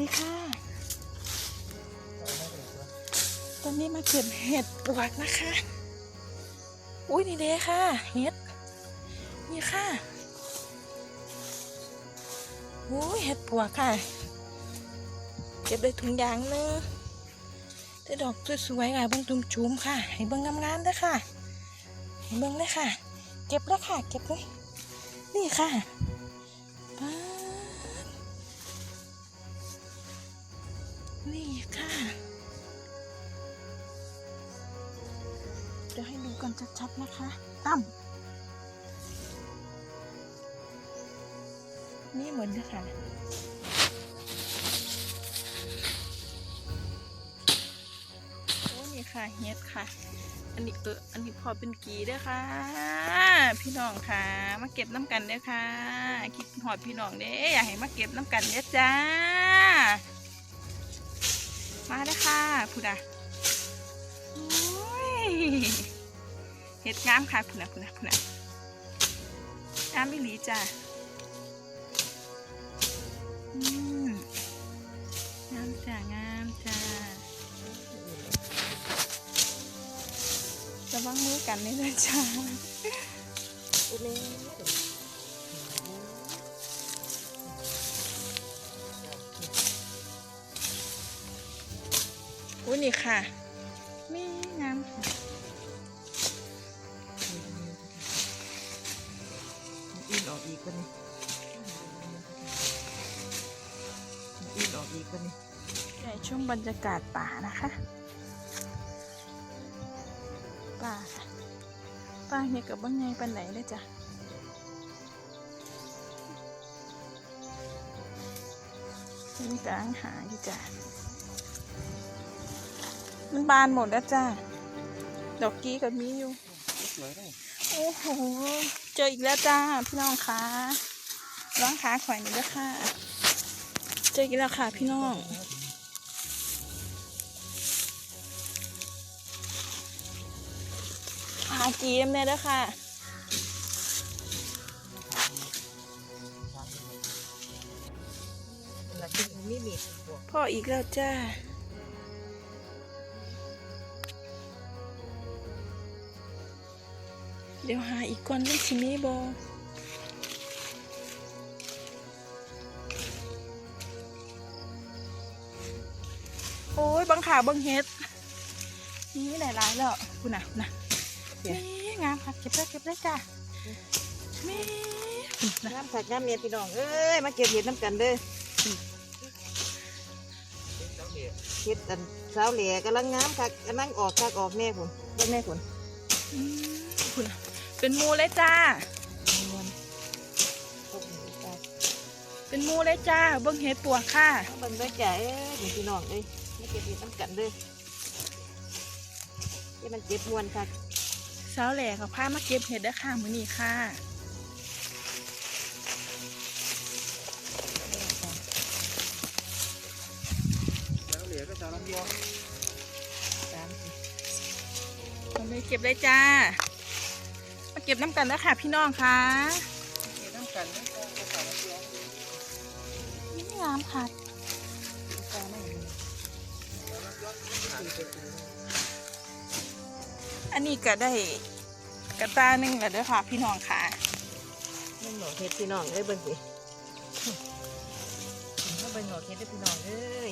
ดีค่ะ ตอนนี้มาเก็บเห็ดปวกนะคะ อุ้ยนี่เด้ค่ะ เห็ด นี่ค่ะอุ้ยเห็ดปวกค่ะ เก็บได้ถุงยางหนึงได้ดอกสวยๆค่ะเบิ้งตุ่มจุ่มๆค่ะ ให้เบิ้งงามๆด้อค่ะ ให้เบิ้งเลยค่ะ เก็บแล้วค่ะ เก็บเลยนี่ค่ะป๊า นี่ค่ะเดี๋ยวให้ดูกันชัดๆนะคะ ตั้มนี่เหมือนเด้อค่ะโอ้นี่ค่ะเฮ็ดค่ะ อันนี้เอออันนี้พอเป็นกีเด้อค่ะ พี่น้องค่ะ มาเก็บน้ำกันเด้อค่ะ คิดหอดพี่น้องเด้อยากให้มาเก็บน้ำกันเด้อจ้า มาเด้ค่ะพูดะเฮ็ดงามค่ะพูดนะพูดนะพูดนะงามอีหลีจ้าอืมงามจ้างามจ้าระวังมือกันนี่นะจ๊ะอุเล่ นี่ค่ะมีงามค่ะอินออกอีกคนนี้อินออกอีกคนนี้ในช่วงบรรยากาศป่านะคะ ป่าค่ะป่าเนี่ยกับบ้างไงปันไหนเลยจ้ะมีกลางหาอยู่จ้ะ มันบานหมดแล้วจ้ะดอกกี้กับมีอยู่สวยเลยโอ้โห เจออีกแล้วจ้า พี่น้องคะร้องขาข่อยหน่อยด้วยค่ะ เจออีกแล้วค่ะพี่น้อง หากีมเลยด้วยค่ะหลักที่มีมีดบวกพ่ออีกแล้วจ้า เดี๋ยวหาอีกก่อนเล่นชิมีบอโอ้ยบังขาบังเฮ็ด นี่หลายร้ายๆแล้วคุณน่ะคุณน่ะนี่งามค่ะเก็บได้เก็บได้จ้าแม่คุณน่ะน้ำผักน้ำเมียพี่น้องเอ้ยมาเก็บเห็ดน้ำกันเด้อเห็ดอันสาวเหล่กำลังงามคักกำลังออกคักออกแน่ผุนเบิ่งแน่ผุนอืมคุณน่ะ เป็นหมูเลยจ้ามวนพวกนี้จ้าเป็นหมูเลยจ้า เบิ้งเฮ็ดปวกค่ะเอาเบิ่งด้วยจ้าเอ้ยนี่พี่น้องเอ้ยมาเก็บเห็ดน้ำกันเด้อที่มันเจ็บมวนคักสาวแหล่กับผ้ามาเก็บเห็ดได้อค่ะมื้อนี้ค่ะแล้วเหลือก็สาวลำยองสามสิวันนี้เก็บได้จ้ามาเก็บน้ำกันแล้วค่ะพี่น้องคะเก็บน้ำกันนี่งามค่ะอันนี้ก็ได้กระตาหนึ่งแล้วด้วยค่ะพี่น้องค่ะนี่หนูเฮ็ดพี่น้องได้เบิ่งสิถ้าเบิ่งหนูเฮ็ดได้พี่น้องเลย